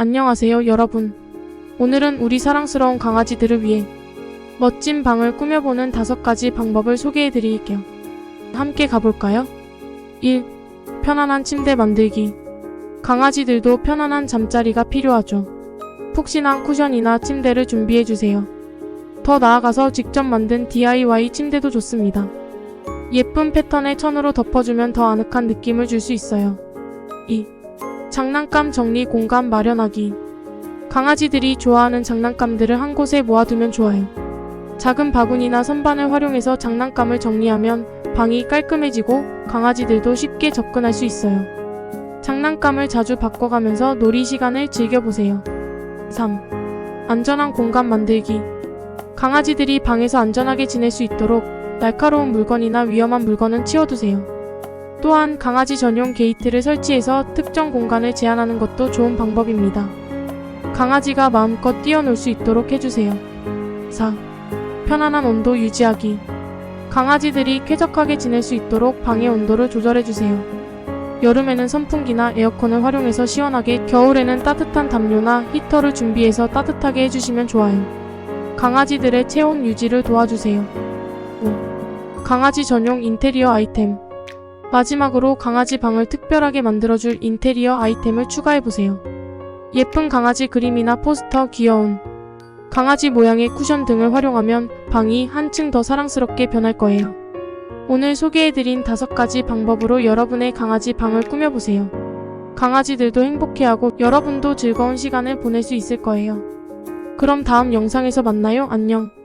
안녕하세요, 여러분. 오늘은 우리 사랑스러운 강아지들을 위해 멋진 방을 꾸며보는 다섯 가지 방법을 소개해 드릴게요. 함께 가볼까요? 1. 편안한 침대 만들기. 강아지들도 편안한 잠자리가 필요하죠. 푹신한 쿠션이나 침대를 준비해 주세요. 더 나아가서 직접 만든 DIY 침대도 좋습니다. 예쁜 패턴의 천으로 덮어주면 더 아늑한 느낌을 줄 수 있어요. 2. 장난감 정리 공간 마련하기. 강아지들이 좋아하는 장난감들을 한 곳에 모아두면 좋아요. 작은 바구니나 선반을 활용해서 장난감을 정리하면 방이 깔끔해지고 강아지들도 쉽게 접근할 수 있어요. 장난감을 자주 바꿔가면서 놀이 시간을 즐겨보세요. 3. 안전한 공간 만들기. 강아지들이 방에서 안전하게 지낼 수 있도록 날카로운 물건이나 위험한 물건은 치워두세요. 또한 강아지 전용 게이트를 설치해서 특정 공간을 제한하는 것도 좋은 방법입니다. 강아지가 마음껏 뛰어놀 수 있도록 해주세요. 4. 편안한 온도 유지하기. 강아지들이 쾌적하게 지낼 수 있도록 방의 온도를 조절해주세요. 여름에는 선풍기나 에어컨을 활용해서 시원하게, 겨울에는 따뜻한 담요나 히터를 준비해서 따뜻하게 해주시면 좋아요. 강아지들의 체온 유지를 도와주세요. 5. 강아지 전용 인테리어 아이템. 마지막으로 강아지 방을 특별하게 만들어줄 인테리어 아이템을 추가해보세요. 예쁜 강아지 그림이나 포스터, 귀여운 강아지 모양의 쿠션 등을 활용하면 방이 한층 더 사랑스럽게 변할 거예요. 오늘 소개해드린 다섯 가지 방법으로 여러분의 강아지 방을 꾸며보세요. 강아지들도 행복해하고 여러분도 즐거운 시간을 보낼 수 있을 거예요. 그럼 다음 영상에서 만나요. 안녕.